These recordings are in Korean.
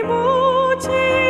깊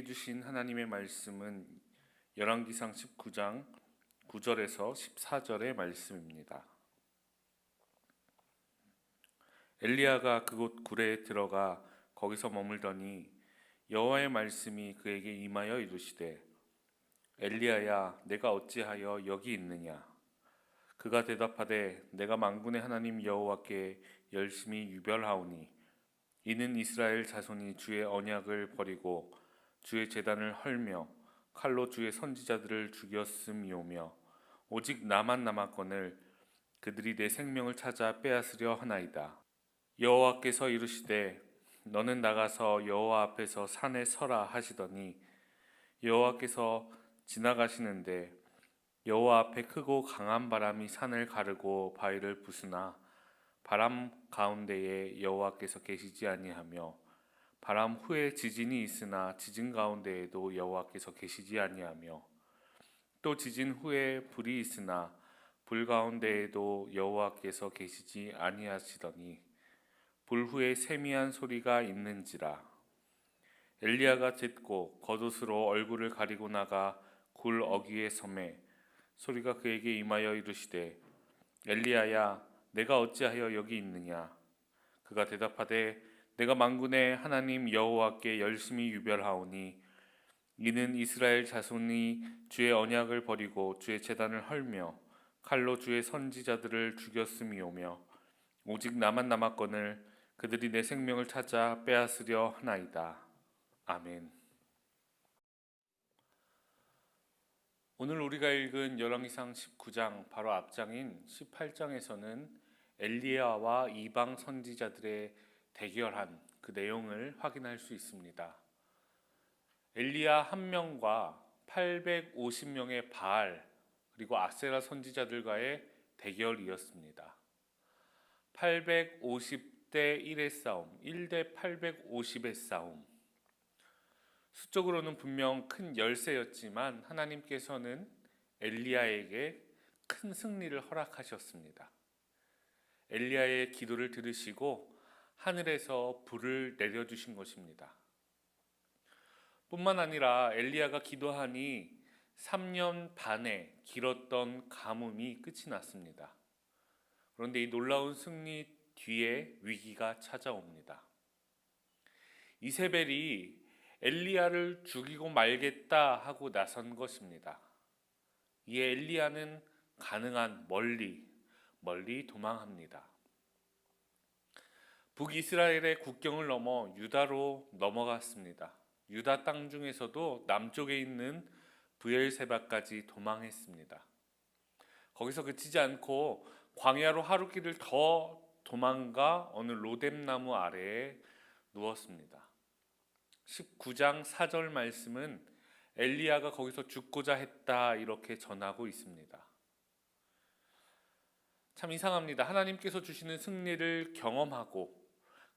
우리에게 주신 하나님의 말씀은 열왕기상 19장 9절에서 14절의 말씀입니다. 엘리야가 그곳 굴에 들어가 거기서 머물더니 여호와의 말씀이 그에게 임하여 이르시되 엘리야야 내가 어찌하여 여기 있느냐 그가 대답하되 내가 만군의 하나님 여호와께 열심히 유별하오니 이는 이스라엘 자손이 주의 언약을 버리고 주의 제단을 헐며 칼로 주의 선지자들을 죽였음이오며 오직 나만 남았거늘 그들이 내 생명을 찾아 빼앗으려 하나이다. 여호와께서 이르시되 너는 나가서 여호와 앞에서 산에 서라 하시더니 여호와께서 지나가시는데 여호와 앞에 크고 강한 바람이 산을 가르고 바위를 부수나 바람 가운데에 여호와께서 계시지 아니하며 바람 후에 지진이 있으나 지진 가운데에도 여호와께서 계시지 아니하며 또 지진 후에 불이 있으나 불 가운데에도 여호와께서 계시지 아니하시더니 불 후에 세미한 소리가 있는지라. 엘리야가 듣고 겉옷으로 얼굴을 가리고 나가 굴 어귀에 섬에 소리가 그에게 임하여 이르시되 엘리야야 내가 어찌하여 여기 있느냐? 그가 대답하되 내가 만군의 하나님 여호와께 열심히 유별하오니 이는 이스라엘 자손이 주의 언약을 버리고 주의 제단을 헐며 칼로 주의 선지자들을 죽였음이오며 오직 나만 남았거늘 그들이 내 생명을 찾아 빼앗으려 하나이다. 아멘. 오늘 우리가 읽은 열왕기상 19장 바로 앞장인 18장에서는 엘리야와 이방 선지자들의 대결한 그 내용을 확인할 수 있습니다. 엘리야 한 명과 850명의 바알 그리고 아세라 선지자들과의 대결이었습니다. 850대 1의 싸움, 1대 850의 싸움. 수적으로는 분명 큰 열세였지만 하나님께서는 엘리야에게 큰 승리를 허락하셨습니다. 엘리야의 기도를 들으시고 하늘에서 불을 내려 주신 것입니다. 뿐만 아니라 엘리야가 기도하니 3년 반의 길었던 가뭄이 끝이 났습니다. 그런데 이 놀라운 승리 뒤에 위기가 찾아옵니다. 이세벨이 엘리야를 죽이고 말겠다 하고 나선 것입니다. 이에 엘리야는 가능한 멀리 멀리 도망합니다. 북이스라엘의 국경을 넘어 유다로 넘어갔습니다. 유다 땅 중에서도 남쪽에 있는 부엘세바까지 도망했습니다. 거기서 그치지 않고 광야로 하루 길을 더 도망가 어느 로뎀나무 아래에 누웠습니다. 19장 4절 말씀은 엘리야가 거기서 죽고자 했다 이렇게 전하고 있습니다. 참 이상합니다. 하나님께서 주시는 승리를 경험하고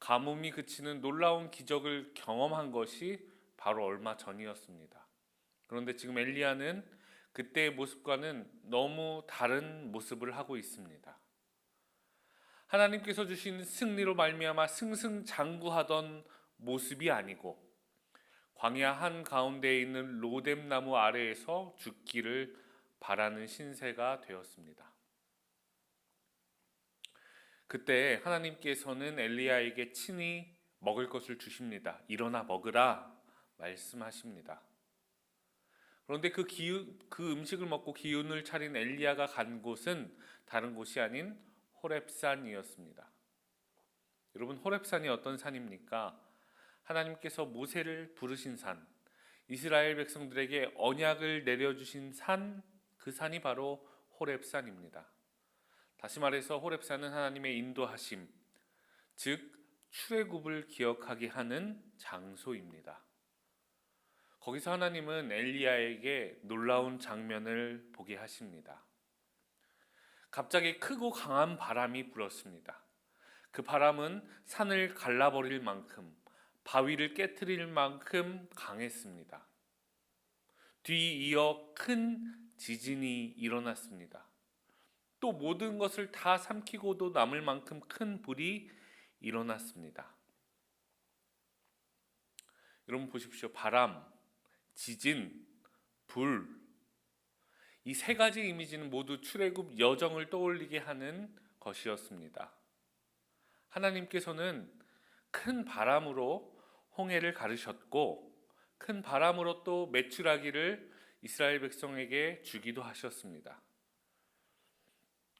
가뭄이 그치는 놀라운 기적을 경험한 것이 바로 얼마 전이었습니다. 그런데 지금 엘리야는 그때의 모습과는 너무 다른 모습을 하고 있습니다. 하나님께서 주신 승리로 말미암아 승승장구하던 모습이 아니고 광야 한 가운데에 있는 로뎀 나무 아래에서 죽기를 바라는 신세가 되었습니다. 그때 하나님께서는 엘리야에게 친히 먹을 것을 주십니다. 일어나 먹으라 말씀하십니다. 그런데 그 기운, 그 음식을 먹고 기운을 차린 엘리야가 간 곳은 다른 곳이 아닌 호렙산이었습니다. 여러분 호렙산이 어떤 산입니까? 하나님께서 모세를 부르신 산, 이스라엘 백성들에게 언약을 내려주신 산, 그 산이 바로 호렙산입니다. 다시 말해서 호렙산은 하나님의 인도하심, 즉 출애굽을 기억하게 하는 장소입니다. 거기서 하나님은 엘리야에게 놀라운 장면을 보게 하십니다. 갑자기 크고 강한 바람이 불었습니다. 그 바람은 산을 갈라버릴 만큼 바위를 깨뜨릴 만큼 강했습니다. 뒤이어 큰 지진이 일어났습니다. 또 모든 것을 다 삼키고도 남을 만큼 큰 불이 일어났습니다. 여러분 보십시오. 바람, 지진, 불. 이 세 가지 이미지는 모두 출애굽 여정을 떠올리게 하는 것이었습니다. 하나님께서는 큰 바람으로 홍해를 가르셨고 큰 바람으로 또 메추라기를 이스라엘 백성에게 주기도 하셨습니다.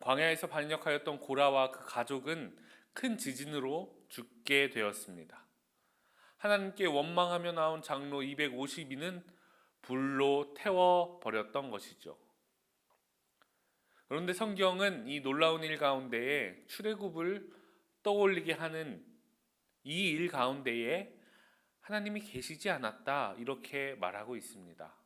광야에서 반역하였던 고라와 그 가족은 큰 지진으로 죽게 되었습니다. 하나님께 원망하며 나온 장로 252는 불로 태워 버렸던 것이죠. 그런데 성경은 이 놀라운 일 가운데에 출애굽을 떠올리게 하는 이 일 가운데에 하나님이 계시지 않았다 이렇게 말하고 있습니다.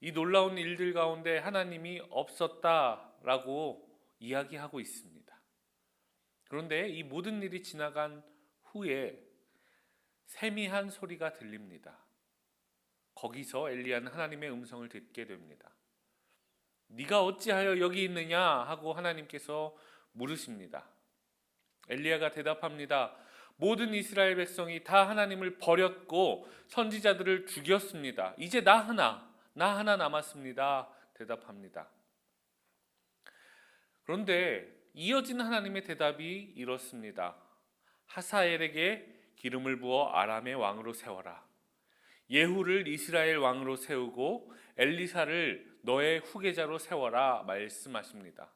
이 놀라운 일들 가운데 하나님이 없었다라고 이야기하고 있습니다. 그런데 이 모든 일이 지나간 후에 세미한 소리가 들립니다. 거기서 엘리야는 하나님의 음성을 듣게 됩니다. 네가 어찌하여 여기 있느냐 하고 하나님께서 물으십니다. 엘리야가 대답합니다. 모든 이스라엘 백성이 다 하나님을 버렸고 선지자들을 죽였습니다. 이제 나 하나, 나 하나 남았습니다. 대답합니다. 그런데 이어진 하나님의 대답이 이렇습니다. 하사엘에게 기름을 부어 아람의 왕으로 세워라. 예후를 이스라엘 왕으로 세우고 엘리사를 너의 후계자로 세워라 말씀하십니다.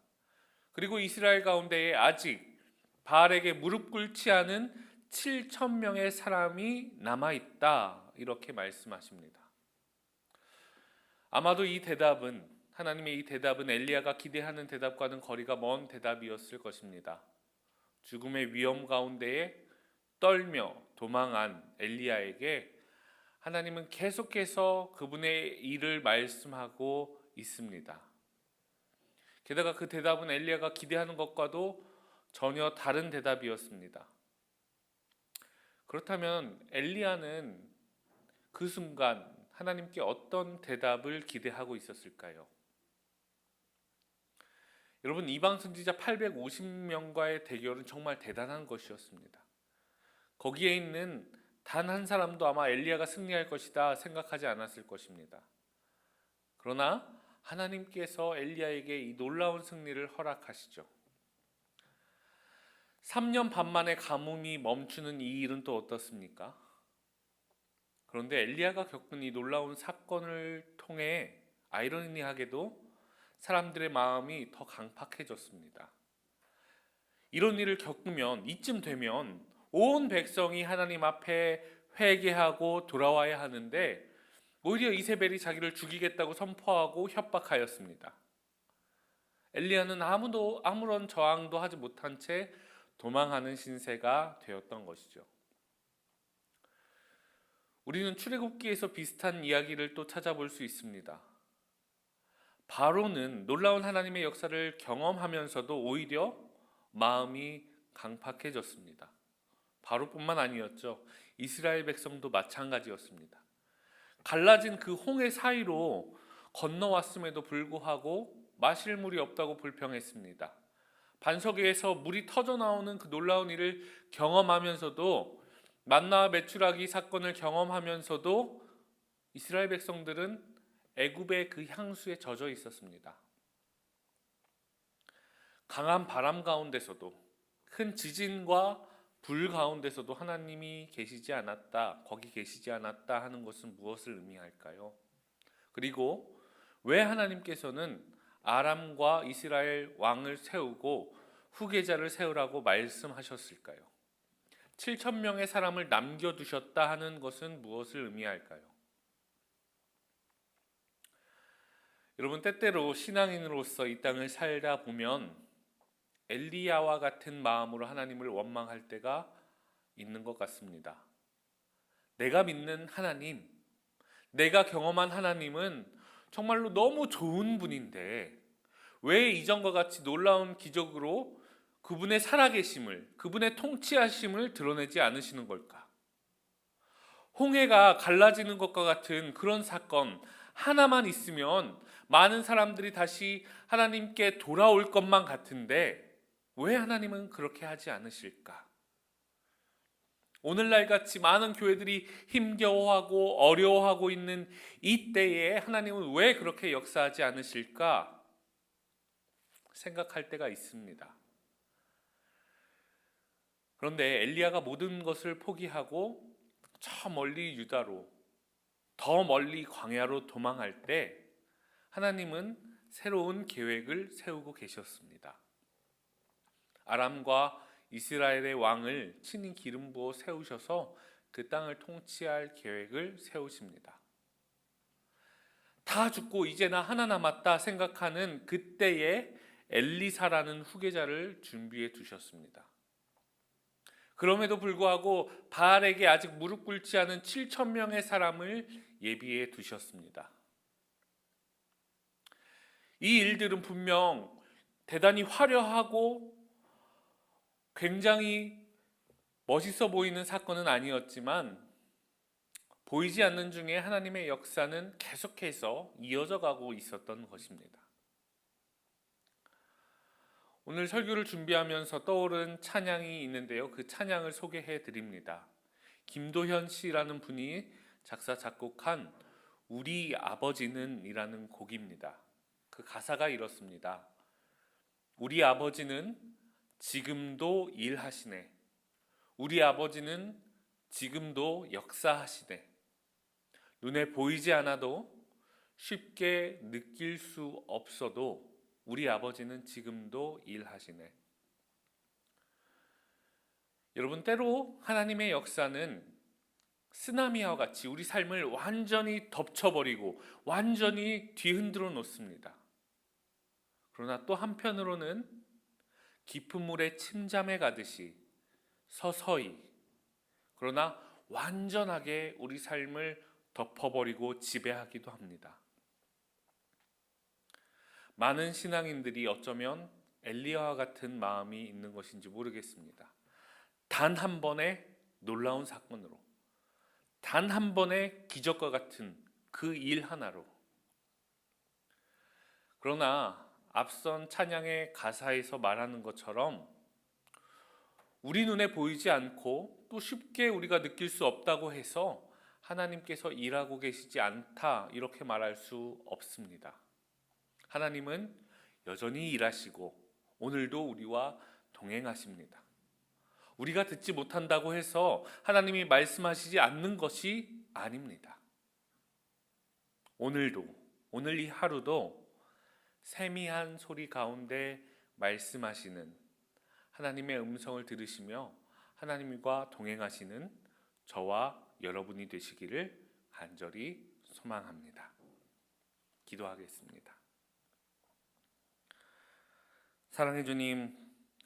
그리고 이스라엘 가운데에 아직 바알에게 무릎 꿇지 않은 7천 명의 사람이 남아 있다 이렇게 말씀하십니다. 아마도 이 대답은 하나님의 이 대답은 엘리야가 기대하는 대답과는 거리가 먼 대답이었을 것입니다. 죽음의 위험 가운데에 떨며 도망한 엘리야에게 하나님은 계속해서 그분의 일을 말씀하고 있습니다. 게다가 그 대답은 엘리야가 기대하는 것과도 전혀 다른 대답이었습니다. 그렇다면 엘리야는 그 순간 하나님께 어떤 대답을 기대하고 있었을까요? 여러분 이방 선지자 850명과의 대결은 정말 대단한 것이었습니다. 거기에 있는 단 한 사람도 아마 엘리야가 승리할 것이다 생각하지 않았을 것입니다. 그러나 하나님께서 엘리야에게 이 놀라운 승리를 허락하시죠. 3년 반 만에 가뭄이 멈추는 이 일은 또 어떻습니까? 그런데 엘리야가 겪은 이 놀라운 사건을 통해 아이러니하게도 사람들의 마음이 더 강팍해졌습니다. 이런 일을 겪으면 이쯤 되면 온 백성이 하나님 앞에 회개하고 돌아와야 하는데 오히려 이세벨이 자기를 죽이겠다고 선포하고 협박하였습니다. 엘리야는 아무도 아무런 저항도 하지 못한 채 도망하는 신세가 되었던 것이죠. 우리는 출애굽기에서 비슷한 이야기를 또 찾아볼 수 있습니다. 바로는 놀라운 하나님의 역사를 경험하면서도 오히려 마음이 강팍해졌습니다. 바로뿐만 아니었죠. 이스라엘 백성도 마찬가지였습니다. 갈라진 그 홍해 사이로 건너왔음에도 불구하고 마실 물이 없다고 불평했습니다. 반석 에서 물이 터져 나오는 그 놀라운 일을 경험하면서도 만나와 메추라기 사건을 경험하면서도 이스라엘 백성들은 애굽의 그 향수에 젖어 있었습니다. 강한 바람 가운데서도 큰 지진과 불 가운데서도 하나님이 계시지 않았다, 거기 계시지 않았다 하는 것은 무엇을 의미할까요? 그리고 왜 하나님께서는 아람과 이스라엘 왕을 세우고 후계자를 세우라고 말씀하셨을까요? 7천 명의 사람을 남겨두셨다 하는 것은 무엇을 의미할까요? 여러분 때때로 신앙인으로서 이 땅을 살다 보면 엘리야와 같은 마음으로 하나님을 원망할 때가 있는 것 같습니다. 내가 믿는 하나님, 내가 경험한 하나님은 정말로 너무 좋은 분인데 왜 이전과 같이 놀라운 기적으로 그분의 살아계심을, 그분의 통치하심을 드러내지 않으시는 걸까? 홍해가 갈라지는 것과 같은 그런 사건 하나만 있으면 많은 사람들이 다시 하나님께 돌아올 것만 같은데 왜 하나님은 그렇게 하지 않으실까? 오늘날 같이 많은 교회들이 힘겨워하고 어려워하고 있는 이 때에 하나님은 왜 그렇게 역사하지 않으실까? 생각할 때가 있습니다. 그런데 엘리야가 모든 것을 포기하고 저 멀리 유다로 더 멀리 광야로 도망할 때 하나님은 새로운 계획을 세우고 계셨습니다. 아람과 이스라엘의 왕을 친히 기름 부어 세우셔서 그 땅을 통치할 계획을 세우십니다. 다 죽고 이제 나 하나 남았다 생각하는 그때에 엘리사라는 후계자를 준비해 두셨습니다. 그럼에도 불구하고 바알에게 아직 무릎 꿇지 않은 7천 명의 사람을 예비해 두셨습니다. 이 일들은 분명 대단히 화려하고 굉장히 멋있어 보이는 사건은 아니었지만 보이지 않는 중에 하나님의 역사는 계속해서 이어져 가고 있었던 것입니다. 오늘 설교를 준비하면서 떠오른 찬양이 있는데요. 그 찬양을 소개해 드립니다. 김도현 씨라는 분이 작사 작곡한 우리 아버지는이라는 곡입니다. 그 가사가 이렇습니다. 우리 아버지는 지금도 일하시네. 우리 아버지는 지금도 역사하시되 눈에 보이지 않아도 쉽게 느낄 수 없어도 우리 아버지는 지금도 일하시네. 여러분 때로 하나님의 역사는 쓰나미와 같이 우리 삶을 완전히 덮쳐버리고 완전히 뒤흔들어 놓습니다. 그러나 또 한편으로는 깊은 물에 침잠해 가듯이 서서히 그러나 완전하게 우리 삶을 덮어버리고 지배하기도 합니다. 많은 신앙인들이 어쩌면 엘리야와 같은 마음이 있는 것인지 모르겠습니다. 단 한 번의 놀라운 사건으로, 단 한 번의 기적과 같은 그 일 하나로. 그러나 앞선 찬양의 가사에서 말하는 것처럼 우리 눈에 보이지 않고 또 쉽게 우리가 느낄 수 없다고 해서 하나님께서 일하고 계시지 않다 이렇게 말할 수 없습니다. 하나님은 여전히 일하시고 오늘도 우리와 동행하십니다. 우리가 듣지 못한다고 해서 하나님이 말씀하시지 않는 것이 아닙니다. 오늘도 오늘 이 하루도 세미한 소리 가운데 말씀하시는 하나님의 음성을 들으시며 하나님과 동행하시는 저와 여러분이 되시기를 간절히 소망합니다. 기도하겠습니다. 사랑해 주님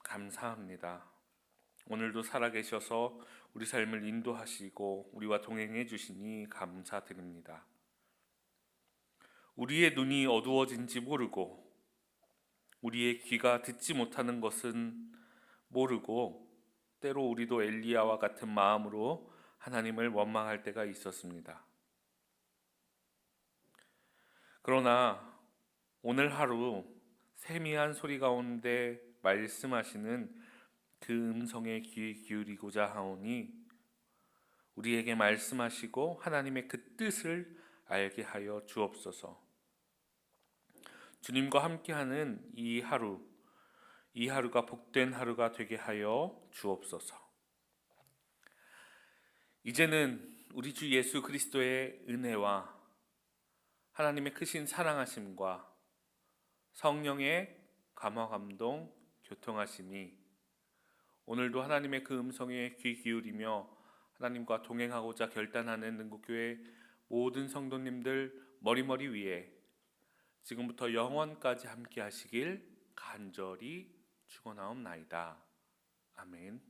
감사합니다. 오늘도 살아계셔서 우리 삶을 인도하시고 우리와 동행해 주시니 감사드립니다. 우리의 눈이 어두워진지 모르고 우리의 귀가 듣지 못하는 것은 모르고 때로 우리도 엘리야와 같은 마음으로 하나님을 원망할 때가 있었습니다. 그러나 오늘 하루 세미한 소리 가운데 말씀하시는 그 음성에 귀 기울이고자 하오니 우리에게 말씀하시고 하나님의 그 뜻을 알게 하여 주옵소서. 주님과 함께하는 이 하루, 이 하루가 복된 하루가 되게 하여 주옵소서. 이제는 우리 주 예수 그리스도의 은혜와 하나님의 크신 사랑하심과 성령의 감화 감동 교통하심이 오늘도 하나님의 그 음성에 귀 기울이며 하나님과 동행하고자 결단하는 능국교회 모든 성도님들 머리머리 위에 지금부터 영원까지 함께 하시길 간절히 축원하옵나이다. 아멘.